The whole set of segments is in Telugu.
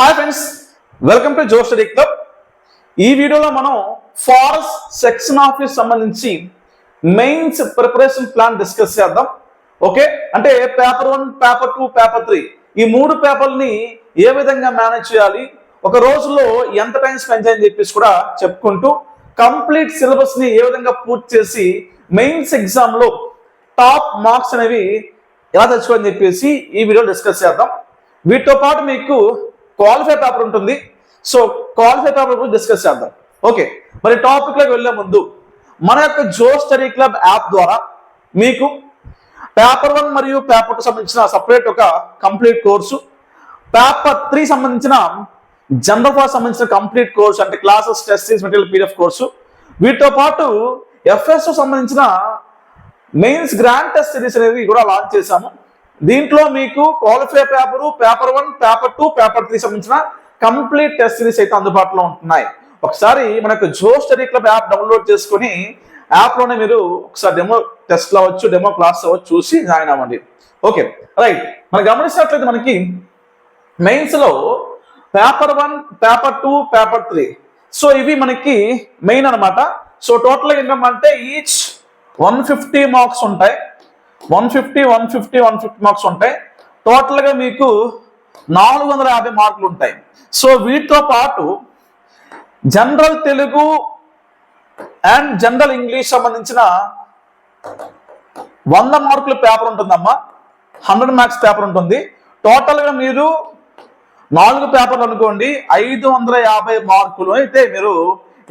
Hi friends welcome to Josh study club ఈ వీడియోలో మనం ఫారెస్ట్ సెక్షన్ ఆఫీస్ సంబంధించి మెయిన్స్ ప్రిపరేషన్ ప్లాన్ డిస్కస్ చేద్దాం. ఓకే అంటే paper one paper two paper three ఈ మూడు పేపర్ని ఏ విధంగా మేనేజ్ చేయాలి? ఒక రోజులో ఎంత టైం స్పెండ్ చేయని చెప్పేసి కూడా చెప్పుకుంటూ కంప్లీట్ సిలబస్ని ఏ విధంగా పూర్తి చేసి మెయిన్స్ ఎగ్జామ్లో టాప్ మార్క్స్ అనేవి ఎలా తెచ్చుకోవాలని చెప్పేసి ఈ వీడియో డిస్కస్ చేద్దాం. వీటితో పాటు మీకు క్వాలిఫై పేపర్ ఉంటుంది. సో క్వాలిఫై పేపర్ గురించి డిస్కస్ చేద్దాం. ఓకే మరి టాపిక్లోకి వెళ్ళే ముందు మన యొక్క జో స్టడీ క్లబ్ యాప్ ద్వారా మీకు పేపర్ వన్ మరియు పేపర్ టూ సంబంధించిన సపరేట్ ఒక కంప్లీట్ కోర్సు పేపర్ త్రీ సంబంధించిన జనరల్ ఫార్ సంబంధించిన కంప్లీట్ కోర్సు అంటే classes test material PDF course వీటితో పాటు ఎఫ్ఎస్ సంబంధించిన మెయిన్స్ గ్రాండ్ టెస్ట్ సిరీస్ అనేది కూడా లాంచ్ చేశాము. దీంట్లో మీకు qualify paper paper one paper two paper three సంబంధించిన కంప్లీట్ టెస్ట్ సిరీస్ అయితే అందుబాటులో ఉంటున్నాయి. ఒకసారి మనకు జో స్టడీ క్లబ్ యాప్ డౌన్లోడ్ చేసుకొని యాప్లోనే మీరు ఒకసారి డెమో టెస్ట్ అవ్వచ్చు డెమో క్లాస్ అవ్వచ్చు చూసి జాయిన్ అవ్వండి. ఓకే రైట్ మనం గమనించినట్లయితే మనకి మెయిన్స్లో paper one paper two paper three so ఇవి మనకి మెయిన్ అన్నమాట. సో టోటల్గా ఏంటంటే ఈచ్ వన్ ఫిఫ్టీ మార్క్స్ ఉంటాయి. One fifty one fifty one fifty marks ఉంటాయి. టోటల్గా మీకు నాలుగు వందల యాభై మార్కులు ఉంటాయి. సో వీటితో పాటు general Telugu and general English సంబంధించిన వంద మార్కుల పేపర్ ఉంటుందమ్మా. హండ్రెడ్ మార్క్స్ పేపర్ ఉంటుంది. టోటల్గా మీరు నాలుగు పేపర్లు అనుకోండి ఐదు వందల యాభై మార్కులు అయితే మీరు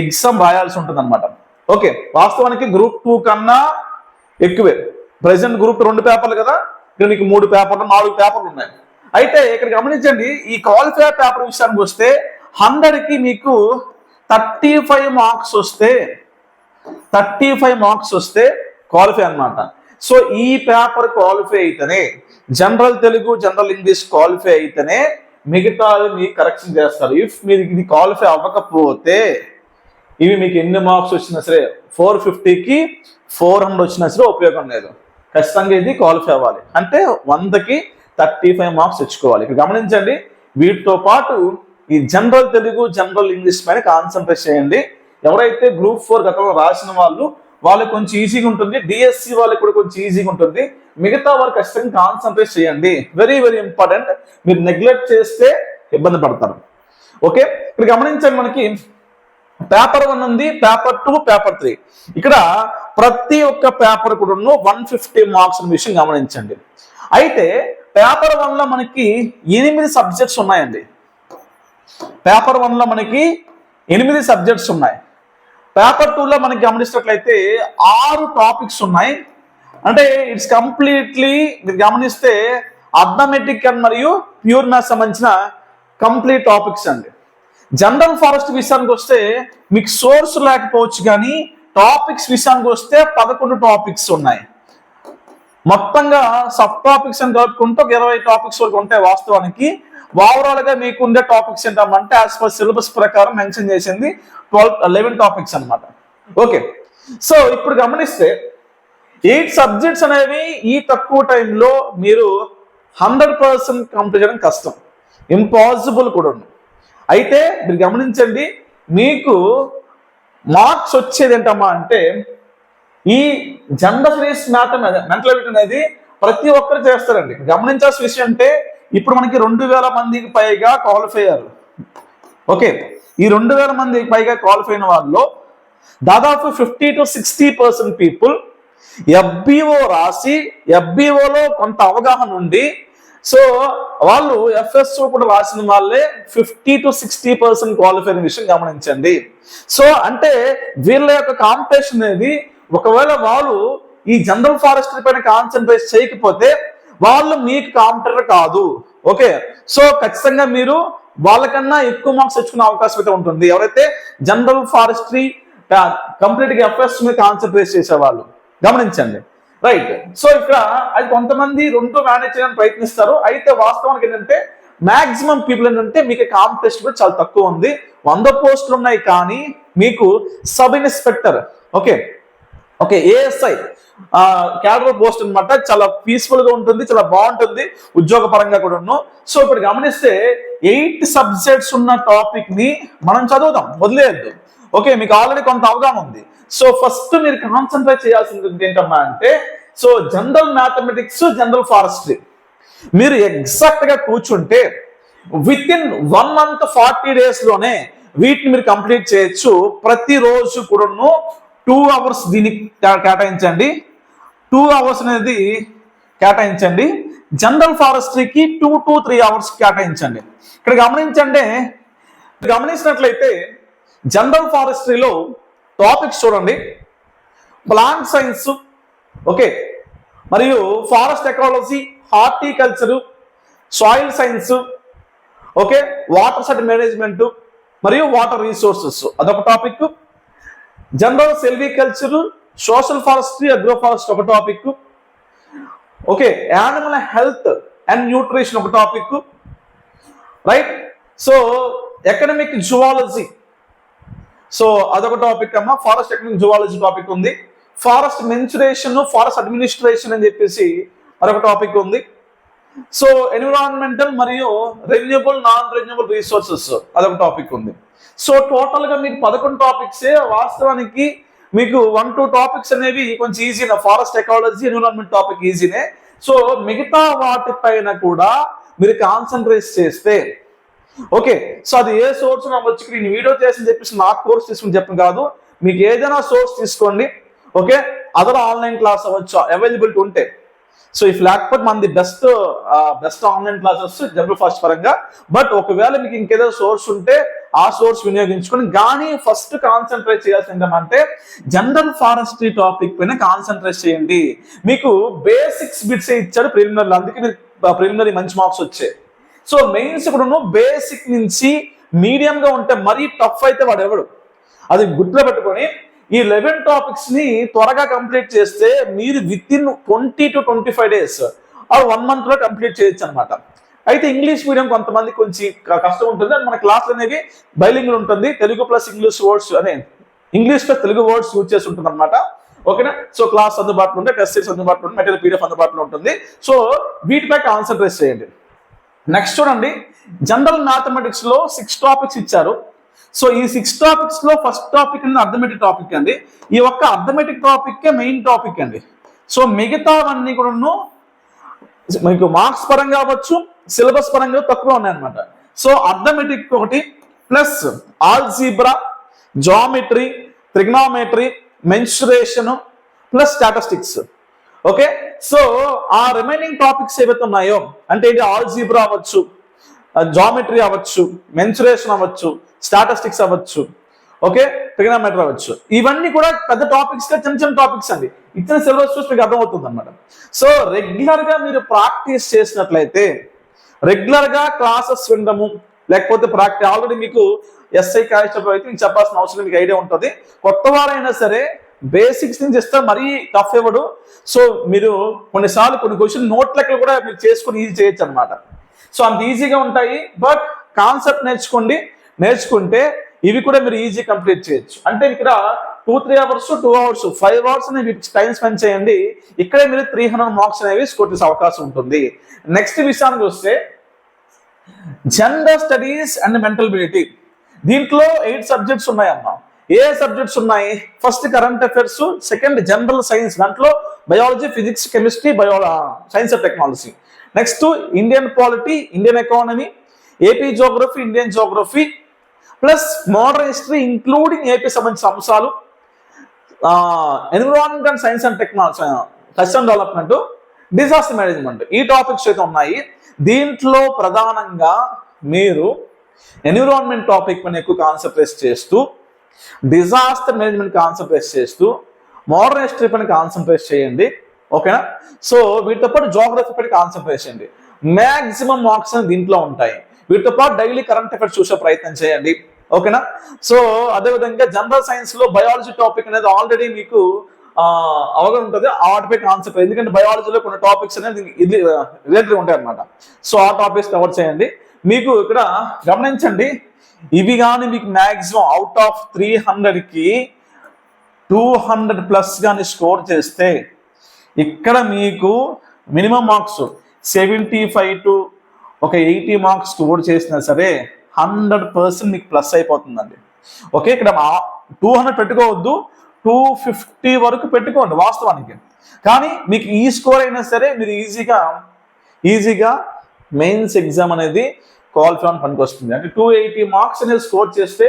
ఎగ్జామ్ రాయాల్సి ఉంటుంది అనమాట ఓకే వాస్తవానికి గ్రూప్ టూ కన్నా ఎక్కువే. ప్రజెంట్ గ్రూప్ రెండు పేపర్లు కదా? ఇక్కడ మీకు మూడు పేపర్లు నాలుగు పేపర్లు ఉన్నాయి. అయితే ఇక్కడ గమనించండి ఈ క్వాలిఫై పేపర్ విషయానికి వస్తే హండ్రెడ్కి మీకు థర్టీ ఫైవ్ మార్క్స్ వస్తే థర్టీ ఫైవ్ మార్క్స్ వస్తే క్వాలిఫై అన్నమాట. సో ఈ పేపర్ క్వాలిఫై అయితేనే general Telugu general English qualify అయితేనే మిగతావి మీకు కరెక్షన్ చేస్తారు. ఇఫ్ మీరు ఇది క్వాలిఫై అవ్వకపోతే ఇవి మీకు ఎన్ని మార్క్స్ వచ్చినా సరే ఫోర్ ఫిఫ్టీకి ఫోర్ హండ్రెడ్ వచ్చినా సరే ఉపయోగం లేదు. ఖచ్చితంగా ఇది క్వాలిఫై అవ్వాలి. అంటే వందకి థర్టీ ఫైవ్ మార్క్స్ తెచ్చుకోవాలి. ఇక్కడ గమనించండి వీటితో పాటు ఈ జనరల్ తెలుగు జనరల్ ఇంగ్లీష్ పైన కాన్సన్ట్రేట్ చేయండి. ఎవరైతే గ్రూప్ ఫోర్ గతంలో రాసిన వాళ్ళు వాళ్ళకి కొంచెం ఈజీగా ఉంటుంది. డిఎస్సి వాళ్ళకి కూడా కొంచెం ఈజీగా ఉంటుంది. మిగతా వారు ఖచ్చితంగా కాన్సన్ట్రేట్ చేయండి. వెరీ వెరీ ఇంపార్టెంట్ మీరు నెగ్లెక్ట్ చేస్తే ఇబ్బంది పడతారు. ఓకే ఇక్కడ గమనించండి మనకి పేపర్ వన్ ఉంది పేపర్ టూ పేపర్ త్రీ ఇక్కడ ప్రతి ఒక్క పేపర్ కూడా వన్ ఫిఫ్టీ మార్క్స్ విషయం గమనించండి. అయితే పేపర్ వన్లో మనకి ఎనిమిది సబ్జెక్ట్స్ ఉన్నాయండి. పేపర్ వన్లో మనకి ఎనిమిది సబ్జెక్ట్స్ ఉన్నాయి. పేపర్ టూలో మనకి గమనించినట్లయితే ఆరు టాపిక్స్ ఉన్నాయి. అంటే ఇట్స్ కంప్లీట్లీ మీరు గమనిస్తే అర్థమెటిక్ అండ్ మరియు ప్యూర్ మ్యాథ్స్ సంబంధించిన కంప్లీట్ టాపిక్స్ అండి. జనరల్ ఫారెస్ట్ విషయానికి వస్తే మీకు సోర్స్ లేకపోవచ్చు కానీ టాపిక్స్ విషయానికి వస్తే పదకొండు టాపిక్స్ ఉన్నాయి. మొత్తంగా సబ్ టాపిక్స్ అని కలుపుకుంటే ఒక ఇరవై టాపిక్స్ వరకు ఉంటాయి వాస్తవానికి. ఓవరాల్గా మీకు ఉండే టాపిక్స్ ఏంటంటే యాజ్ పర్ సిలబస్ ప్రకారం మెన్షన్ చేసింది ట్వెల్వ్ లెవెన్ టాపిక్స్ అన్నమాట. ఓకే. సో ఇప్పుడు గమనిస్తే ఎయిట్ సబ్జెక్ట్స్ అనేవి ఈ తక్కువ టైంలో మీరు హండ్రెడ్ పర్సెంట్ కంప్లీట్ చేయడం కష్టం. ఇంపాసిబుల్ కూడా అయితే మీరు గమనించండి మీకు మార్క్స్ వచ్చేది ఏంటమ్మా అంటే ఈ జెండర్ సర్వీస్ మ్యాథ మెంటల్ అనేది ప్రతి ఒక్కరు చేస్తారండి. గమనించాల్సిన విషయం అంటే ఇప్పుడు మనకి రెండు వేల మందికి పైగా క్వాలిఫై అయ్యారు. ఓకే ఈ రెండు వేల మందికి పైగా క్వాలిఫై అయిన వాళ్ళు దాదాపు fifty to sixty percent people FBO రాసి ఎఫ్బిఓలో కొంత అవగాహన ఉండి సో వాళ్ళు ఎఫ్ఎస్ఓ కూడా రాసిన వాళ్ళే fifty to sixty percent qualify విషయం గమనించండి. సో అంటే వీళ్ళ యొక్క కాంపిటీషన్ అనేది ఒకవేళ వాళ్ళు ఈ జనరల్ ఫారెస్ట్రీ పైన కాన్సన్ట్రేట్ చేయకపోతే వాళ్ళు మీకు కాంపిటర్ కాదు. ఓకే సో ఖచ్చితంగా మీరు వాళ్ళకన్నా ఎక్కువ మార్క్స్ తెచ్చుకునే అవకాశం అయితే ఉంటుంది. ఎవరైతే జనరల్ ఫారెస్ట్రీ కంప్లీట్గా ఎఫ్ఎస్ మీద కాన్సన్ట్రేట్ చేసేవాళ్ళు. గమనించండి. రైట్ సో ఇక్కడ అది కొంతమంది రెండు మేనేజ్ చేయడానికి ప్రయత్నిస్తారు. అయితే వాస్తవానికి ఏంటంటే మాక్సిమం పీపుల్ ఏంటంటే మీకు కాంపిటీషన్ కూడా చాలా తక్కువ ఉంది. వంద పోస్టులు ఉన్నాయి కానీ మీకు sub inspector okay okay ASI cadre post అన్నమాట చాలా పీస్ఫుల్గా ఉంటుంది చాలా బాగుంటుంది ఉద్యోగ పరంగా కూడాను. సో ఇప్పుడు గమనిస్తే ఎయిట్ సబ్జెక్ట్స్ ఉన్న టాపిక్ని మనం చదువుదాం వదిలేయద్దు. ఓకే మీకు ఆల్రెడీ కొంత అవగాహన ఉంది. సో ఫస్ట్ మీరు కాన్సన్ట్రేట్ చేయాల్సింది ఏంటమ్మా అంటే so general mathematics general forestry మీరు ఎగ్జాక్ట్గా కూర్చుంటే with in one month forty డేస్లోనే వీటిని మీరు కంప్లీట్ చేయొచ్చు. ప్రతిరోజు కూడాను టూ అవర్స్ దీనికి కేటాయించండి. టూ అవర్స్ అనేది కేటాయించండి. జనరల్ ఫారెస్ట్రీకి టూ టు త్రీ అవర్స్ కేటాయించండి. ఇక్కడ గమనించండి గమనించినట్లయితే జనరల్ ఫారెస్ట్రీలో టాపిక్స్ చూడండి. ప్లాంట్ సైన్స్ ఓకే మరియు forest ecology horticulture soil science okay watershed management మరియు వాటర్ రీసోర్సెస్ అదొక topic general silviculture social forestry agro forest ఒక topic okay animal health and nutrition ఒక topic right so economic zoology so అదొక టాపిక్ అమ్మా. ఫారెస్ట్ ఎకనమిక్ జువాలజీ టాపిక్ ఉంది. ఫారెస్ట్ మెన్సురేషన్ ఫారెస్ట్ అడ్మినిస్ట్రేషన్ అని చెప్పేసి మరొక టాపిక్ ఉంది. సో ఎన్విరాన్మెంటల్ మరియు రెన్యూబుల్ నాన్ రెన్యూబుల్ రీసోర్సెస్ అదొక టాపిక్ ఉంది. సో టోటల్గా మీకు పదకొండు టాపిక్సే వాస్తవానికి మీకు వన్ టూ టాపిక్స్ అనేవి కొంచెం ఈజీనే ఫారెస్ట్ ఎకాలజీ ఎన్విరాన్మెంట్ టాపిక్ ఈజీనే సో మిగతా వాటిపైన కూడా మీరు కాన్సన్ట్రేట్ చేస్తే ఓకే సో అది ఏ సోర్స్ నాకు వచ్చి నేను వీడియో చేసి చెప్పేసి నా కోర్స్ తీసుకుని చెప్పిన కాదు. మీకు ఏదైనా సోర్స్ తీసుకోండి ఓకే? అదర్ ఆన్లైన్ క్లాస్ అవ్వచ్చు అవైలబిలిటీ ఉంటే. సో ఇఫ్ లేకపోతే మనది best best online classes general fast పరంగా. బట్ ఒకవేళ మీకు ఇంకేదో సోర్స్ ఉంటే ఆ సోర్స్ వినియోగించుకొని కానీ ఫస్ట్ కాన్సన్ట్రేట్ చేయాల్సింది ఏంటంటే జనరల్ ఫారెస్ట్రీ టాపిక్ పైన కాన్సన్ట్రేట్ చేయండి. మీకు బేసిక్స్ బిట్స్ ఇచ్చాడు ప్రిలిమినరీ అందుకే మీకు ప్రిలిమినరీ మంచి మార్క్స్ వచ్చాయి. సో మెయిన్స్ ఇప్పుడును బేసిక్ నుంచి మీడియంగా ఉంటే మరీ టఫ్ అయితే వాడు ఎవడు అది గుర్తులో పెట్టుకొని ఈ లెవెన్ టాపిక్స్ని త్వరగా కంప్లీట్ చేస్తే మీరు with in twenty to twenty five days ఆ వన్ మంత్లో కంప్లీట్ చేయొచ్చు అనమాట అయితే ఇంగ్లీష్ మీడియం కొంతమంది కొంచెం కష్టం ఉంటుంది. అండ్ మన క్లాస్ అనేవి బైలింగ్లు ఉంటుంది. తెలుగు ప్లస్ ఇంగ్లీష్ వర్డ్స్ అనే English plus Telugu words use చేసి ఉంటుంది అనమాట ఓకేనా? సో క్లాస్ అందుబాటులో ఉంటే టెస్ట్ సిరీస్ అందుబాటులో ఉంటుంది మెటీరియల్ పీడిఎఫ్ అందుబాటులో ఉంటుంది. సో వీటిపై కాన్సన్ట్రేట్ చేయండి. నెక్స్ట్ చూడండి. జనరల్ మ్యాథమెటిక్స్లో సిక్స్ టాపిక్స్ ఇచ్చారు. సో ఈ సిక్స్ టాపిక్స్లో ఫస్ట్ టాపిక్ అనేది అర్థమెటిక్ టాపిక్ అండి. ఈ ఒక్క అర్థమెటిక్ టాపిక్కే మెయిన్ టాపిక్ అండి. సో మిగతావన్నీ కూడాను మీకు మార్క్స్ పరంగా అవ్వచ్చు సిలబస్ పరంగా తక్కువ ఉన్నాయన్నమాట. సో అర్థమెటిక్ ఒకటి plus algebra geometry trigonometry mensuration plus statistics okay so ఆ రిమైనింగ్ టాపిక్స్ ఏవైతే ఉన్నాయో అంటే ఇది ఆల్జీబ్రా అవ్వచ్చు జామెట్రీ అవ్వచ్చు మెన్సురేషన్ అవ్వచ్చు స్టాటిస్టిక్స్ అవ్వచ్చు ఓకే ట్రిగ్నామెట్రీ అవ్వచ్చు. ఇవన్నీ కూడా పెద్ద టాపిక్స్గా చిన్న చిన్న టాపిక్స్ అండి. ఇచ్చిన సిలబస్ చూసి మీకు అర్థమవుతుంది అనమాట సో రెగ్యులర్గా మీరు ప్రాక్టీస్ చేసినట్లయితే రెగ్యులర్గా క్లాసెస్ వినడము లేకపోతే ప్రాక్టీస్ ఆల్రెడీ మీకు ఎస్ఐ కానిస్టేబుల్ అయితే మీకు చెప్పాల్సిన అవసరం మీకు ఐడియా ఉంటుంది. కొత్త వారైనా సరే బేసిక్స్ నుంచి ఇస్తే మరీ టఫ్ ఇవ్వడు. సో మీరు కొన్నిసార్లు కొన్ని క్వశ్చన్ నోట్ లెక్కలు కూడా మీరు చేసుకుని ఈజీ చేయొచ్చు అనమాట సో అంత ఈజీగా ఉంటాయి. బట్ కాన్సెప్ట్ నేర్చుకోండి. నేర్చుకుంటే ఇవి కూడా మీరు ఈజీ కంప్లీట్ చేయొచ్చు. అంటే ఇక్కడ two three hours two hours five hours time spend చేయండి. ఇక్కడే మీరు త్రీ హండ్రెడ్ మార్క్స్ అనేవి స్కోర్ చేసే అవకాశం ఉంటుంది. నెక్స్ట్ విషయానికి వస్తే gender studies and mental ability దీంట్లో ఎయిట్ సబ్జెక్ట్స్ ఉన్నాయమ్మా. ఏ సబ్జెక్ట్స్ ఉన్నాయి? First current affairs second general science దాంట్లో biology physics chemistry bio science and technology next Indian polity Indian economy AP geography Indian geography plus modern history including AP సంబంధించిన అంశాలు environment and science and technology touch and development disaster management ఈ టాపిక్స్ అయితే ఉన్నాయి. దీంట్లో ప్రధానంగా మీరు ఎన్విరాన్మెంట్ టాపిక్ పైన ఎక్కువ కాన్సన్ట్రేట్ చేస్తూ డిజాస్టర్ మేనేజ్మెంట్ కాన్సన్ట్రేట్ చేస్తూ మోడర్న్ హిస్టరీ పైన కాన్సన్ట్రేట్ చేయండి ఓకేనా సో వీటితో పాటు జోగ్రఫీ పైన కాన్సన్ట్రేట్ చేయండి. మ్యాక్సిమం మార్క్స్ దీంట్లో ఉంటాయి. వీటితో పాటు డైలీ కరెంట్ అఫైర్స్ చూసే ప్రయత్నం చేయండి ఓకేనా సో అదేవిధంగా జనరల్ సైన్స్లో బయాలజీ టాపిక్ అనేది ఆల్రెడీ మీకు అవగాహన ఉంటుంది. వాటిపై కాన్సెప్ట్ ఎందుకంటే బయాలజీలో కొన్ని టాపిక్స్ అనేది ఇది రిలేటెడ్ ఉంటాయి అనమాట సో ఆ టాపిక్స్ కవర్ చేయండి. మీకు ఇక్కడ గమనించండి ఇవి కానీ మీకు మ్యాక్సిమం అవుట్ ఆఫ్ త్రీ హండ్రెడ్కి టూ హండ్రెడ్ ప్లస్ కానీ స్కోర్ చేస్తే ఇక్కడ మీకు minimum marks seventy five to ఒక ఎయిటీ మార్క్స్ స్కోర్ చేసినా సరే హండ్రెడ్ పర్సెంట్ మీకు ప్లస్ అయిపోతుందండి. ఓకే ఇక్కడ టూ హండ్రెడ్ పెట్టుకోవద్దు టూ ఫిఫ్టీ వరకు పెట్టుకోండి వాస్తవానికి. కానీ మీకు ఈ స్కోర్ అయినా సరే మీరు ఈజీగా ఈజీగా మెయిన్స్ ఎగ్జామ్ అనేది క్వాలిఫై పనికి వస్తుంది అంటే టూ ఎయిటీ మార్క్స్ అనేది స్కోర్ చేస్తే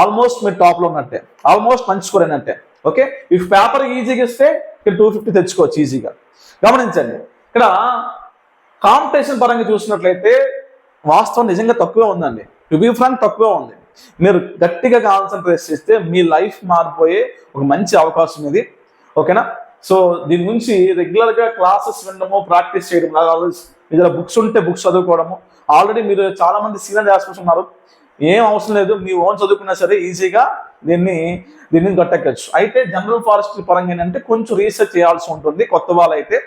ఆల్మోస్ట్ మీరు టాప్లో ఉన్నట్టే. ఆల్మోస్ట్ మంచి స్కోర్ అయినట్టే. ఓకే ఇఫ్ పేపర్ ఈజీగా ఇస్తే ఇక్కడ టూ ఫిఫ్టీ తెచ్చుకోవచ్చు ఈజీగా గమనించండి. ఇక్కడ కాంపిటీషన్ పరంగా చూసినట్లయితే వాస్తవం నిజంగా తక్కువే ఉందండి. టు బీ ఫ్రాంక్ తక్కువే ఉంది. మీరు గట్టిగా కాన్సన్ట్రేట్ చేస్తే మీ లైఫ్ మారిపోయే ఒక మంచి అవకాశం ఇది. ఓకేనా సో దీని గురించి రెగ్యులర్గా క్లాసెస్ వినడము ప్రాక్టీస్ చేయడం ఇదిలో బుక్స్ ఉంటే బుక్స్ చదువుకోవడము ఆల్రెడీ మీరు చాలా మంది సీనియర్ ఆస్పిరెంట్స్ ఉన్నారు. ఏం అవసరం లేదు మీ ఓన్ చదువుకున్నా సరే ఈజీగా దీన్ని దీన్ని గట్టెక్కచ్చు అయితే జనరల్ ఫారెస్ట్ పరంగా ఏంటంటే కొంచెం రీసెర్చ్ చేయాల్సి ఉంటుంది కొత్త వాళ్ళు అయితే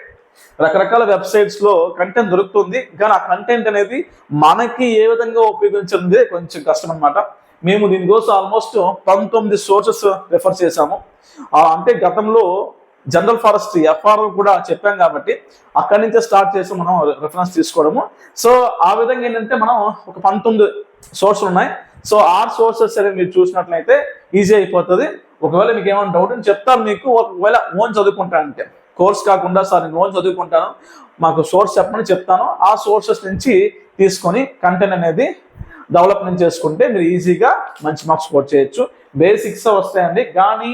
రకరకాల వెబ్సైట్స్లో కంటెంట్ దొరుకుతుంది కానీ ఆ కంటెంట్ అనేది మనకి ఏ విధంగా ఉపయోగించింది కొంచెం కష్టం అనమాట మేము దీనికోసం ఆల్మోస్ట్ పంతొమ్మిది సోర్సెస్ రిఫర్ చేశాము. అంటే గతంలో జనరల్ ఫారెస్ట్ ఎఫ్ఆర్ కూడా చెప్పాం కాబట్టి అక్కడి నుంచే స్టార్ట్ చేసి మనం రిఫరెన్స్ తీసుకోవడము. సో ఆ విధంగా ఏంటంటే మనం ఒక పంతొమ్మిది సోర్సులు ఉన్నాయి. సో ఆ సోర్సెస్ అనేది మీరు చూసినట్లయితే ఈజీ అయిపోతుంది. ఒకవేళ మీకు ఏమైనా డౌట్ అని చెప్తాను మీకు. ఒకవేళ ఓన్ చదువుకుంటానంటే కోర్స్ కాకుండా సార్ నేను ఓన్ చదువుకుంటాను. మాకు సోర్స్ చెప్పమని చెప్తాను. ఆ సోర్సెస్ నుంచి తీసుకొని కంటెంట్ అనేది డెవలప్మెంట్ చేసుకుంటే మీరు ఈజీగా మంచి మార్క్స్ స్కోర్ చేయొచ్చు. బేసిక్స్ వస్తాయండి. కానీ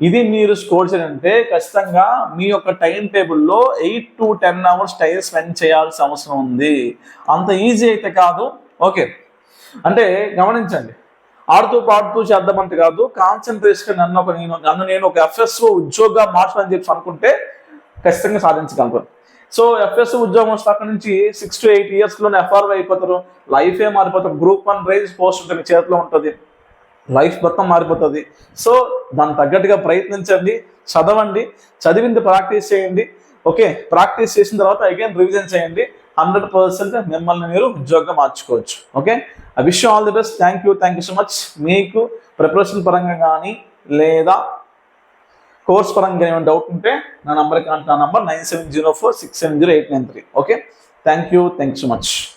ఇది మీరు స్కోర్ చేయాలంటే ఖచ్చితంగా మీ యొక్క టైం టేబుల్లో eight to ten hours time spend చేయాల్సిన అవసరం ఉంది. అంత ఈజీ అయితే కాదు. ఓకే అంటే గమనించండి. ఆడుతూ పాడుతూ చేద్దామంటే కాదు. కాన్సన్ట్రేషన్ నన్ను ఒక నేను నన్ను నేను ఒక ఎఫ్ఎస్ఓ ఉద్యోగంగా మార్చాలని చెప్పి అనుకుంటే ఖచ్చితంగా సాధించగలరు సో ఎఫ్ఎస్ ఉద్యోగం వస్తే అక్కడ నుంచి సిక్స్ టు ఎయిట్ ఇయర్స్లోనే ఎఫ్ఆర్ఓ అయిపోతారు. లైఫ్ ఏ మారిపోతారు. గ్రూప్ వన్ రైజ్ పోస్ట్ ఉంటుంది. చేతిలో ఉంటుంది. లైఫ్ మొత్తం మారిపోతుంది. సో దానికి తగ్గట్టుగా ప్రయత్నించండి చదవండి చదివింది ప్రాక్టీస్ చేయండి. ఓకే ప్రాక్టీస్ చేసిన తర్వాత అగైన్ రివిజన్ చేయండి. హండ్రెడ్ పర్సెంట్ మిమ్మల్ని మీరు ఉద్యోగంగా మార్చుకోవచ్చు. Okay? I wish all the best thank you thank you so much మీకు ప్రిపరేషన్ పరంగా కానీ లేదా కోర్స్ పరంగా ఏమైనా డౌట్ ఉంటే నా నంబర్ నా number nine seven zero four six seven zero eight nine three okay? Thank you thank you so much